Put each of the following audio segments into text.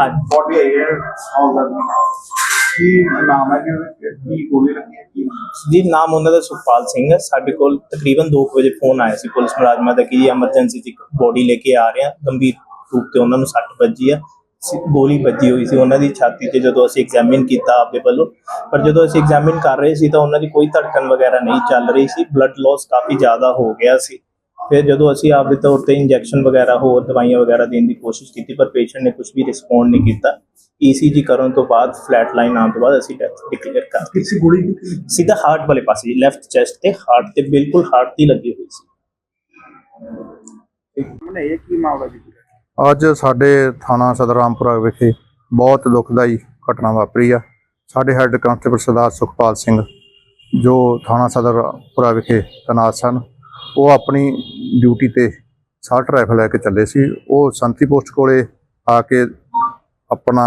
ਹਾਂਜੀ। ਬੋਡੀ ਆਈ ਹੈ ਹਾਲ ਦਾ ਕੀ ਨਾਮ ਹੈ ਜੀ? ਕੀ ਗੋਲੀ ਲੱਗੀ ਹੈ? ਕੀ ਜੀ ਨਾਮ ਉਹਨਾਂ ਦਾ ਸੁਖਪਾਲ ਸਿੰਘ ਹੈ। ਸਾਡੇ ਕੋਲ ਤਕਰੀਬਨ 2 ਵਜੇ ਫੋਨ ਆਇਆ ਸੀ ਪੁਲਿਸ ਮੁਲਾਜ਼ਮਾਂ ਦਾ ਕਿ ਜੀ ਐਮਰਜੈਂਸੀ ਇੱਕ ਬੋਡੀ ਲੈ ਕੇ ਆ ਰਹੇ ਆ ਗੰਭੀਰ ਰੂਪ ਤੇ ਉਹਨਾਂ ਨੂੰ ਸੱਟ ਵੱਜੀ ਆ। ਗੋਲੀ ਵੱਜੀ ਹੋਈ ਸੀ ਉਹਨਾਂ ਦੀ ਛਾਤੀ ਤੇ ਜਦੋਂ ਅਸੀਂ ਐਗਜ਼ਾਮਿਨ ਕੀਤਾ ਆਪਦੇ ਵੱਲੋਂ। ਪਰ ਜਦੋਂ ਅਸੀਂ ਐਗਜ਼ਾਮਿਨ ਕਰ ਰਹੇ ਸੀ ਤਾਂ ਉਹਨਾਂ ਦੀ ਕੋਈ ਧੜਕਣ ਵਗੈਰਾ ਨਹੀਂ ਚੱਲ ਰਹੀ ਸੀ। ਬਲੱਡ ਲਾਸ ਕਾਫੀ ਜ਼ਿਆਦਾ ਹੋ ਗਿਆ ਸੀ। ਫਿਰ ਜਦੋਂ ਅਸੀਂ ਆਪਦੇ ਤੌਰ ਤੇ ਇੰਜੈਕਸ਼ਨ ਵਗੈਰਾ ਹੋਰ ਦਵਾਈਆਂ ਵਗੈਰਾ ਦੇਣ ਦੀ ਕੋਸ਼ਿਸ਼ ਕੀਤੀ ਪਰ ਪੇਸ਼ੈਂਟ ਨੇ ਕੁਝ ਵੀ ਰਿਸਪੌਂਡ ਨਹੀਂ ਕੀਤਾ ਈਸੀਜੀ ਕਰਨ ਤੋਂ ਬਾਅਦ ਫਲੈਟ ਲਾਈਨ ਆਉਣ ਤੋਂ ਬਾਅਦ ਅਸੀਂ ਡੈਥ ਡਿਕਲੇਅਰ ਕਰ ਦਿੱਤੀ। ਕਿਸੇ ਗੋਲੀ ਕਿੱਥੇ ਸਿੱਧਾ ਹਾਰਟ ਵਾਲੇ ਪਾਸੇ ਲੈਫਟ ਚੈਸਟ ਤੇ ਹਾਰਟ ਤੇ ਬਿਲਕੁਲ ਹਾਰਟ ਦੀ ਲੱਗੀ ਹੋਈ ਸੀ। ਮਨੇ ਇਹ ਕੀ ਮਾਮਲਾ ਜੀ? ਅੱਜ ਸਾਡੇ ਥਾਣਾ ਸਦਰ ਰਾਮਪੁਰਾ ਵਿਖੇ ਬਹੁਤ ਦੁਖਦਾਈ ਘਟਨਾ ਵਾਪਰੀ ਆ। ਸਾਡੇ ਹੈੱਡ ਕਾਂਸਟੇਬਲ ਸਰਦਾਰ ਸੁਖਪਾਲ ਸਿੰਘ ਜੋ ਥਾਣਾ ਸਦਰ ਰਾਮਪੁਰਾ ਵਿਖੇ ਤੈਨਾਤ ਸਨ। ਉਹ ਆਪਣੀ ਡਿਊਟੀ ਤੇ ਸਾਲਟ ਰਾਈਫਲ ਲੈ ਕੇ ਚੱਲੇ ਸੀ। ਉਹ ਸੰਤੀ ਪੋਸਟ ਕੋਲੇ ਆ ਕੇ ਆਪਣਾ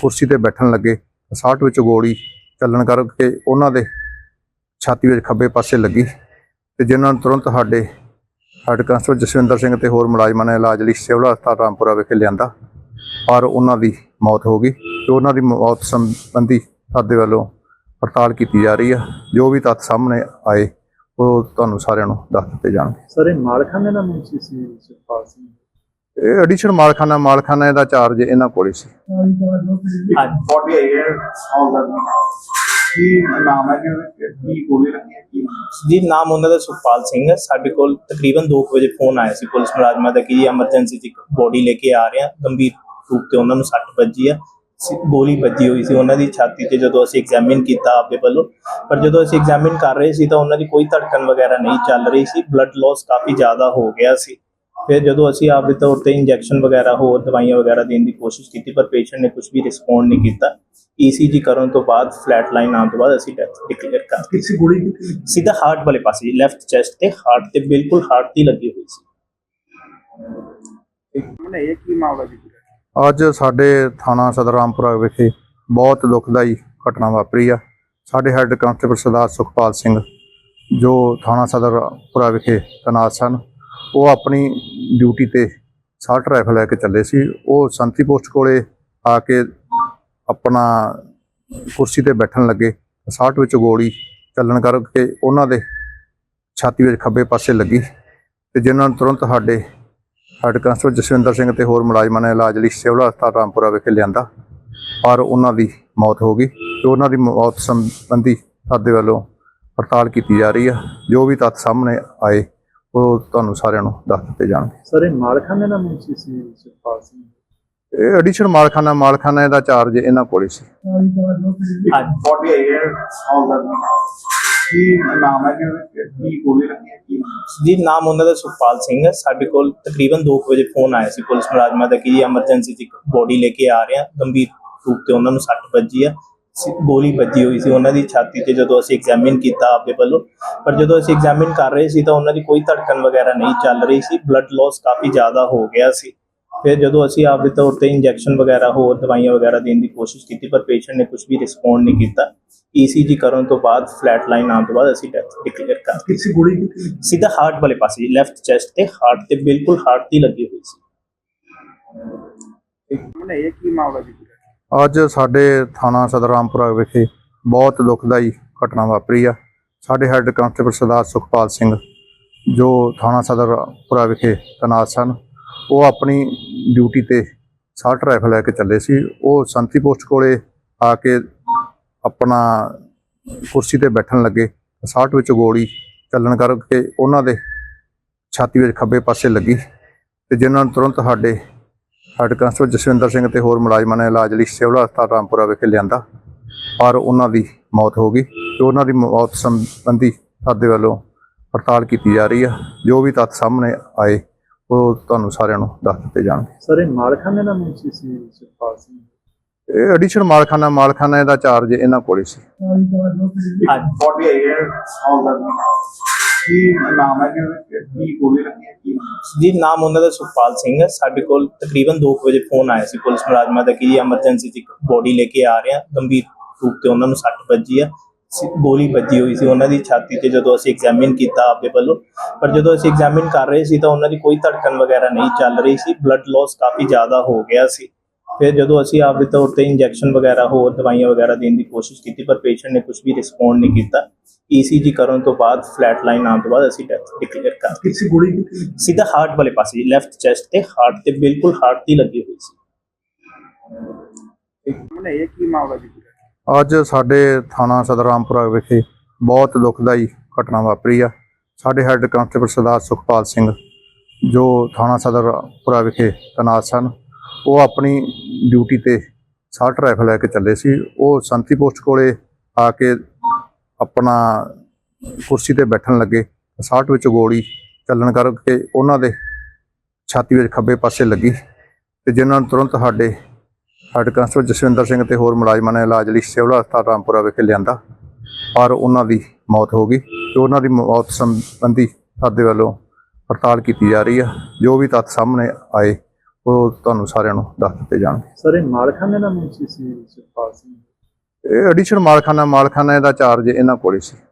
ਕੁਰਸੀ ਤੇ ਬੈਠਣ ਲੱਗੇ। ਸਾਲਟ ਵਿੱਚ ਗੋਲੀ ਚੱਲਣ ਕਰਕੇ ਉਹਨਾਂ ਦੇ ਛਾਤੀ ਵਿੱਚ ਖੱਬੇ ਪਾਸੇ ਲੱਗੀ ਤੇ ਜਿਨ੍ਹਾਂ ਨੂੰ ਤੁਰੰਤ ਸਾਡੇ ਹੈੱਡ ਕਾਂਸਟੇਬਲ ਜਸਵਿੰਦਰ ਸਿੰਘ ਤੇ ਹੋਰ ਮੁਲਾਜ਼ਮਾਂ ਨੇ ਇਲਾਜ ਲਈ ਸਿਵਲ ਹਸਪਤਾਲ ਰਾਮਪੁਰਾ ਵਿਖੇ ਲਿਆਂਦਾ, ਪਰ ਉਹਨਾਂ ਦੀ ਮੌਤ ਹੋ ਗਈ ਤੇ ਉਹਨਾਂ ਦੀ ਮੌਤ ਸੰਬੰਧੀ ਸਾਡੇ ਵੱਲੋਂ ਪੜਤਾਲ ਕੀਤੀ ਜਾ ਰਹੀ ਆ। ਜੋ ਵੀ ਤੱਥ ਸਾਹਮਣੇ ਆਏ ਉਹ ਤੁਹਾਨੂੰ ਸਾਰਿਆਂ ਨੂੰ ਦੱਸ ਦਿੱਤੇ ਜਾਣਗੇ। ਸਰ ਇਹ ਮਾਲਖਾਨੇ ਦਾ ਮੁਨਸੀ ਸੀ ਸੁਖਪਾਲ ਸਿੰਘ। ਇਹ ਐਡੀਸ਼ਨ ਮਾਲਖਾਨਾ ਮਾਲਖਾਨਾ ਦਾ ਚਾਰਜ ਇਹਨਾਂ ਕੋਲ ਹੀ ਸੀ। ਹਾਂਜੀ ਬੋਡੀ ਆਈ ਹੈ ਹਾਲ ਦਾ ਕੀ ਨਾਮ? ਹੈ ਜੀ ਉਹਦਾ? ਕੀ ਗੋਲੀ ਲੱਗੀ ਹੈ? ਕੀ ਜੀ ਨਾਮ ਉਹਨਾਂ ਦਾ ਸੁਖਪਾਲ ਸਿੰਘ ਹੈ। ਸਾਡੇ ਕੋਲ ਤਕਰੀਬਨ 2 ਵਜੇ ਫੋਨ ਆਇਆ ਸੀ ਪੁਲਿਸ ਮੁਲਾਜ਼ਮਾਂ ਦਾ ਕਿ ਜੀ ਐਮਰਜੈਂਸੀ ਇੱਕ ਬੋਡੀ ਲੈ ਕੇ ਆ ਰਹੇ ਆ ਗੰਭੀਰ ਰੂਪ ਤੇ ਉਹਨਾਂ ਨੂੰ ਸੱਟ ਵੱਜੀ ਆ। ਗੋਲੀ ਵੱਜੀ ਹੋਈ ਸੀ ਉਹਨਾਂ ਦੀ ਛਾਤੀ ਤੇ ਜਦੋਂ ਅਸੀਂ ਐਗਜ਼ਾਮਿਨ ਕੀਤਾ ਆਪਦੇ ਵੱਲੋਂ। ਪਰ ਜਦੋਂ ਅਸੀਂ ਐਗਜ਼ਾਮਿਨ ਕਰ ਰਹੇ ਸੀ ਤਾਂ ਉਹਨਾਂ ਦੀ ਕੋਈ ਧੜਕਣ ਵਗੈਰਾ ਨਹੀਂ ਚੱਲ ਰਹੀ ਸੀ ਬਲੱਡ ਲਾਸ ਕਾਫੀ ਜ਼ਿਆਦਾ ਹੋ ਗਿਆ ਸੀ। ਫਿਰ ਜਦੋਂ ਅਸੀਂ ਆਪਦੇ ਤੌਰ ਤੇ ਇੰਜੈਕਸ਼ਨ ਵਗੈਰਾ ਹੋਰ ਦਵਾਈਆਂ ਵਗੈਰਾ ਦੇਣ ਦੀ ਕੋਸ਼ਿਸ਼ ਕੀਤੀ, ਪਰ ਪੇਸ਼ੈਂਟ ਨੇ ਕੁਝ ਵੀ ਰਿਸਪੌਂਡ ਨਹੀਂ ਕੀਤਾ। ਈਸੀਜੀ ਕਰਨ ਤੋਂ ਬਾਅਦ ਫਲੈਟ ਲਾਈਨ ਆਉਣ ਤੋਂ ਬਾਅਦ ਅਸੀਂ ਡੈਥ ਡਿਕਲੇਅਰ ਕਰ ਦਿੱਤੀ ਕਿਸੇ ਗੋਲੀ ਸਿੱਧਾ ਹਾਰਟ ਵਾਲੇ ਪਾਸੇ ਲੈਫਟ ਚੈਸਟ ਤੇ ਹਾਰਟ ਤੇ ਬਿਲਕੁਲ ਹਾਰਟ ਦੀ ਲੱਗੀ ਹੋਈ ਸੀ। ਇਹ ਕੀ ਮਾਮਲਾ ਜੀ? ਅੱਜ ਸਾਡੇ ਥਾਣਾ ਸਦਰ ਰਾਮਪੁਰਾ ਵਿਖੇ ਬਹੁਤ ਦੁਖਦਾਈ ਘਟਨਾ ਵਾਪਰੀ ਆ। ਸਾਡੇ ਹੈੱਡ ਕਾਂਸਟੇਬਲ ਸਰਦਾਰ ਸੁਖਪਾਲ ਸਿੰਘ ਜੋ ਥਾਣਾ ਸਦਰ ਵਿਖੇ ਤੈਨਾਤ ਸਨ, ਉਹ ਆਪਣੀ ਡਿਊਟੀ ਤੇ ਸਾਲਟ ਰਾਈਫਲ ਲੈ ਕੇ ਚੱਲੇ ਸੀ। ਉਹ ਸੰਤੀ ਪੋਸਟ ਕੋਲੇ ਆ ਕੇ ਆਪਣਾ ਕੁਰਸੀ ਤੇ ਬੈਠਣ ਲੱਗੇ। ਸਾਲਟ ਵਿੱਚ ਗੋਲੀ ਚੱਲਣ ਕਰਕੇ ਉਹਨਾਂ ਦੇ ਛਾਤੀ ਵਿੱਚ ਖੱਬੇ ਪਾਸੇ ਲੱਗੀ ਤੇ ਜਿਨ੍ਹਾਂ ਨੂੰ ਤੁਰੰਤ ਸਾਡੇ ਹੈੱਡ ਕਾਂਸਟੇਬਲ ਜਸਵਿੰਦਰ ਸਿੰਘ ਤੇ ਹੋਰ ਮੁਲਾਜ਼ਮਾਂ ਨੇ ਇਲਾਜ ਲਈ ਸਿਵਲ ਹਸਪਤਾਲ ਰਾਮਪੁਰਾ ਵਿਖੇ ਲਿਆਂਦਾ ਪਰ ਉਹਨਾਂ ਦੀ ਮੌਤ ਹੋ ਗਈ ਤੇ ਉਹਨਾਂ ਦੀ ਮੌਤ ਸੰਬੰਧੀ ਸਾਡੇ ਵੱਲੋਂ ਪੜਤਾਲ ਕੀਤੀ ਜਾ ਰਹੀ ਆ। ਜੋ ਵੀ ਤੱਥ ਸਾਹਮਣੇ ਆਏ ਉਹ ਤੁਹਾਨੂੰ ਸਾਰਿਆਂ ਨੂੰ ਦੱਸ ਦਿੱਤੇ ਜਾਣਗੇ। ਸਰ ਇਹ ਮਾਲਖਾਨੇ ਦਾ ਮੁਨਸੀ ਸੀ ਸੁਖਪਾਲ ਸਿੰਘ? ਇਹ ਐਡੀਸ਼ਨ ਮਾਲਖਾਨਾ ਮਾਲਖਾਨਾ ਦਾ ਚਾਰਜ ਇਹਨਾਂ ਕੋਲ ਹੀ ਸੀ ਕੀ ਨਾਮ ਹੈ ਜੀ ਕੀ ਗੋਲੀ ਲੱਗੀ ਹੈ? ਕੀ ਜੀ, ਨਾਮ ਉਹਨਾਂ ਦਾ ਸੁਖਪਾਲ ਸਿੰਘ ਹੈ। ਸਾਡੇ ਕੋਲ ਤਕਰੀਬਨ 2 ਵਜੇ ਫੋਨ ਆਇਆ ਸੀ ਪੁਲਿਸ ਮੁਲਾਜ਼ਮਾਂ ਦਾ ਕਿ ਜੀ ਐਮਰਜੈਂਸੀ 'ਚ ਬੋਡੀ ਲੈ ਕੇ ਆ ਰਹੇ ਆ ਗੰਭੀਰ ਰੂਪ ਤੇ ਉਹਨਾਂ ਨੂੰ ਸੱਟ ਵੱਜੀ ਆ। ਗੋਲੀ ਵੱਜੀ ਹੋਈ ਸੀ। ਉਹਨਾਂ ਦੀ ਛਾਤੀ ਤੇ ਜਦੋਂ ਅਸੀਂ ਐਗਜ਼ਾਮਿਨ ਕੀਤਾ ਆਪਦੇ ਵੱਲੋਂ, ਪਰ ਜਦੋਂ ਅਸੀਂ ਐਗਜ਼ਾਮਿਨ ਕਰ ਰਹੇ ਸੀ ਤਾਂ ਉਹਨਾਂ ਦੀ ਕੋਈ ਧੜਕਣ ਵਗੈਰਾ ਨਹੀਂ ਚੱਲ ਰਹੀ ਸੀ। ਬਲੱਡ ਲਾਸ ਕਾਫੀ ਜ਼ਿਆਦਾ ਹੋ ਗਿਆ ਸੀ। ਫਿਰ ਜਦੋਂ ਅਸੀਂ ਆਪਦੇ ਤੌਰ ਤੇ ਇੰਜੈਕਸ਼ਨ ਵਗੈਰਾ ਹੋਰ ਦਵਾਈਆਂ ਵਗੈਰਾ ਦੇਣ ਦੀ ਕੋਸ਼ਿਸ਼ ਕੀਤੀ ਪਰ ਪੇਸ਼ੈਂਟ ਨੇ ਕੁਝ ਵੀ ਰਿਸਪੌਂਡ ਨਹੀਂ ਕੀਤਾ ਈਸੀਜੀ ਕਰਨ ਤੋਂ ਬਾਅਦ ਫਲੈਟ ਲਾਈਨ ਆਉਣ ਤੋਂ ਬਾਅਦ ਅਸੀਂ ਡੈਥ ਡਿਕਲੇਅਰ ਕਰ ਦਿੱਤੀ। ਕਿਸੇ ਗੋਲੀ ਕਿੱਥੇ ਸਿੱਧਾ ਹਾਰਟ ਵਾਲੇ ਪਾਸੇ ਲੈਫਟ ਚੈਸਟ ਤੇ ਹਾਰਟ ਤੇ ਬਿਲਕੁਲ ਹਾਰਟ ਦੀ ਲੱਗੀ ਹੋਈ ਸੀ। ਮਨੇ ਇਹ ਕੀ ਮਾਮਲਾ ਜੀ? ਅੱਜ ਸਾਡੇ ਥਾਣਾ ਸਦਰ ਰਾਮਪੁਰਾ ਵਿਖੇ ਬਹੁਤ ਦੁਖਦਾਈ ਘਟਨਾ ਵਾਪਰੀ ਆ। ਸਾਡੇ ਹੈੱਡ ਕਾਂਸਟੇਬਲ ਸਰਦਾਰ ਸੁਖਪਾਲ ਸਿੰਘ ਜੋ ਥਾਣਾ ਸਦਰ ਰਾਮਪੁਰਾ ਵਿਖੇ ਤੈਨਾਤ ਸਨ। ਉਹ ਆਪਣੀ ਡਿਊਟੀ ਤੇ ਸਾਲਟ ਰਾਈਫਲ ਲੈ ਕੇ ਚੱਲੇ ਸੀ। ਉਹ ਸੰਤੀ ਪੋਸਟ ਕੋਲੇ ਆ ਕੇ ਆਪਣਾ ਕੁਰਸੀ ਤੇ ਬੈਠਣ ਲੱਗੇ। ਸਾਲਟ ਵਿੱਚ ਗੋਲੀ ਚੱਲਣ ਕਰਕੇ ਉਹਨਾਂ ਦੇ ਛਾਤੀ ਵਿੱਚ ਖੱਬੇ ਪਾਸੇ ਲੱਗੀ ਤੇ ਜਿਨ੍ਹਾਂ ਨੂੰ ਤੁਰੰਤ ਸਾਡੇ ਹੈੱਡ ਕਾਂਸਟੇਬਲ ਜਸਵਿੰਦਰ ਸਿੰਘ ਤੇ ਹੋਰ ਮੁਲਾਜ਼ਮਾਂ ਨੇ ਇਲਾਜ ਲਈ ਸਿਵਲ ਹਸਪਤਾਲ ਰਾਮਪੁਰਾ ਵਿਖੇ ਲਿਆਂਦਾ, ਪਰ ਉਹਨਾਂ ਦੀ ਮੌਤ ਹੋ ਗਈ ਤੇ ਉਹਨਾਂ ਦੀ ਮੌਤ ਸੰਬੰਧੀ ਸਾਡੇ ਵੱਲੋਂ ਪੜਤਾਲ ਕੀਤੀ ਜਾ ਰਹੀ ਆ। ਜੋ ਵੀ ਤੱਥ ਸਾਹਮਣੇ ਆਏ ਉਹ ਤੁਹਾਨੂੰ ਸਾਰਿਆਂ ਨੂੰ ਦੱਸ ਦਿੱਤੇ ਜਾਣਗੇ। ਸਰ ਇਹ ਮਾਲਖਾਨੇ ਦਾ ਮੁਨਸੀ ਸੀ ਸੁਖਪਾਲ ਸਿੰਘ ਇਹ ਐਡੀਸ਼ਨ ਮਾਲਖਾਨਾ ਮਾਲਖਾਨਾ ਦਾ ਚਾਰਜ ਇਹਨਾਂ ਕੋਲ ਹੀ ਸੀ। ਹਾਂਜੀ ਬੋਡੀ ਆਈ ਹੈ ਹਾਲ ਦਾ ਕੀ ਨਾਮ ਹੈ ਜੀ ਉਹਦਾ? ਕੀ ਗੋਲੀ ਲੱਗੀ ਹੈ? ਕੀ ਜੀ ਨਾਮ ਉਹਨਾਂ ਦਾ ਸੁਖਪਾਲ ਸਿੰਘ ਹੈ। ਸਾਡੇ ਕੋਲ ਤਕਰੀਬਨ 2 ਵਜੇ ਫੋਨ ਆਇਆ ਸੀ ਪੁਲਿਸ ਮੁਲਾਜ਼ਮਾਂ ਦਾ ਕਿ ਜੀ ਐਮਰਜੈਂਸੀ 'ਚ ਇੱਕ ਬੋਡੀ ਲੈ ਕੇ ਆ ਰਹੇ ਆ ਗੰਭੀਰ ਰੂਪ ਤੇ ਉਹਨਾਂ ਨੂੰ ਸੱਟ ਵੱਜੀ ਆ। ਗੋਲੀ ਵੱਜੀ ਹੋਈ ਸੀ। ਉਹਨਾਂ ਦੀ ਛਾਤੀ ਤੇ ਜਦੋਂ ਅਸੀਂ ਐਗਜ਼ਾਮਿਨ ਕੀਤਾ ਆਪਦੇ ਵੱਲੋਂ, ਪਰ ਜਦੋਂ ਅਸੀਂ ਐਗਜ਼ਾਮਿਨ ਕਰ ਰਹੇ ਸੀ ਤਾਂ ਉਹਨਾਂ ਦੀ ਕੋਈ ਧੜਕਣ ਵਗੈਰਾ ਨਹੀਂ ਚੱਲ ਰਹੀ ਸੀ। ਬਲੱਡ ਲਾਸ ਕਾਫੀ ਜ਼ਿਆਦਾ ਹੋ ਗਿਆ ਸੀ। ਫਿਰ ਜਦੋਂ ਅਸੀਂ ਆਪਦੇ ਤੌਰ ਤੇ ਇੰਜੈਕਸ਼ਨ ਵਗੈਰਾ, ਹੋਰ ਦਵਾਈਆਂ ਵਗੈਰਾ ਦੇਣ ਦੀ ਕੋਸ਼ਿਸ਼ ਕੀਤੀ, ਪਰ ਪੇਸ਼ੈਂਟ ਨੇ ਕੁਝ ਵੀ ਰਿਸਪੌਂਡ ਨਹੀਂ ਕੀਤਾ। ਈਸੀਜੀ ਕਰਨ ਤੋਂ ਬਾਅਦ ਫਲੈਟ ਲਾਈਨ ਆਉਣ ਤੋਂ ਬਾਅਦ ਅਸੀਂ ਡੈਥ ਡਿਕਲੇਅਰ ਕਰਤੀ ਕਿਸੇ ਗੋਲੀ ਸਿੱਧਾ ਹਾਰਟ ਵਾਲੇ ਪਾਸੇ ਲੈਫਟ ਚੈਸਟ ਤੇ ਹਾਰਟ ਤੇ ਬਿਲਕੁਲ ਹਾਰਟ ਦੀ ਲੱਗੀ ਹੋਈ ਸੀ। ਇਹ ਕੀ ਮਾਮਲਾ ਜੀ? ਅੱਜ ਸਾਡੇ ਥਾਣਾ ਸਦਰ ਰਾਮਪੁਰਾ ਵਿਖੇ ਬਹੁਤ ਦੁਖਦਾਈ ਘਟਨਾ ਵਾਪਰੀ ਆ। ਸਾਡੇ ਹੈੱਡ ਕਾਂਸਟੇਬਲ ਸਰਦਾਰ ਸੁਖਪਾਲ ਸਿੰਘ ਜੋ ਥਾਣਾ ਸਦਰ ਵਿਖੇ ਤੈਨਾਤ ਸਨ, ਉਹ ਆਪਣੀ ਡਿਊਟੀ ਤੇ ਸਾਲਟ ਰਾਈਫਲ ਲੈ ਕੇ ਚੱਲੇ ਸੀ। ਉਹ ਸੰਤੀ ਪੋਸਟ ਕੋਲੇ ਆ ਕੇ ਆਪਣਾ ਕੁਰਸੀ ਤੇ ਬੈਠਣ ਲੱਗੇ ਸਾਲਟ ਵਿੱਚ ਗੋਲੀ ਚੱਲਣ ਕਰਕੇ ਉਹਨਾਂ ਦੇ ਛਾਤੀ ਵਿੱਚ ਖੱਬੇ ਪਾਸੇ ਲੱਗੀ ਤੇ ਜਿਨ੍ਹਾਂ ਨੂੰ ਤੁਰੰਤ ਸਾਡੇ ਹੈੱਡ ਕਾਂਸਟੇਬਲ ਜਸਵਿੰਦਰ ਸਿੰਘ ਤੇ ਹੋਰ ਮੁਲਾਜ਼ਮਾਂ ਨੇ ਇਲਾਜ ਲਈ ਸਿਵਲ ਹਸਪਤਾਲ ਰਾਮਪੁਰਾ ਵਿਖੇ ਲਿਆਂਦਾ ਪਰ ਉਹਨਾਂ ਦੀ ਮੌਤ ਹੋ ਗਈ ਤੇ ਉਹਨਾਂ ਦੀ ਮੌਤ ਸੰਬੰਧੀ ਸਾਡੇ ਵੱਲੋਂ ਪੜਤਾਲ ਕੀਤੀ ਜਾ ਰਹੀ ਹੈ ਜੋ ਵੀ ਤੱਥ ਸਾਹਮਣੇ ਆਏ ਉਹ ਤੁਹਾਨੂੰ ਸਾਰਿਆਂ ਨੂੰ ਦੱਸ ਦਿੱਤੇ ਜਾਣਗੇ। ਸਰ ਇਹ ਮਾਲਖਾਨੇ ਦਾ ਮੁਨਸ਼ੀ ਸੀ ਸੁਖਪਾਲ ਸਿੰਘ। ਇਹ ਐਡੀਸ਼ਨ ਮਾਲਖਾਨਾ ਮਾਲਖਾਨਾ ਦਾ ਚਾਰਜ ਇਹਨਾਂ ਕੋਲ ਹੀ ਸੀ।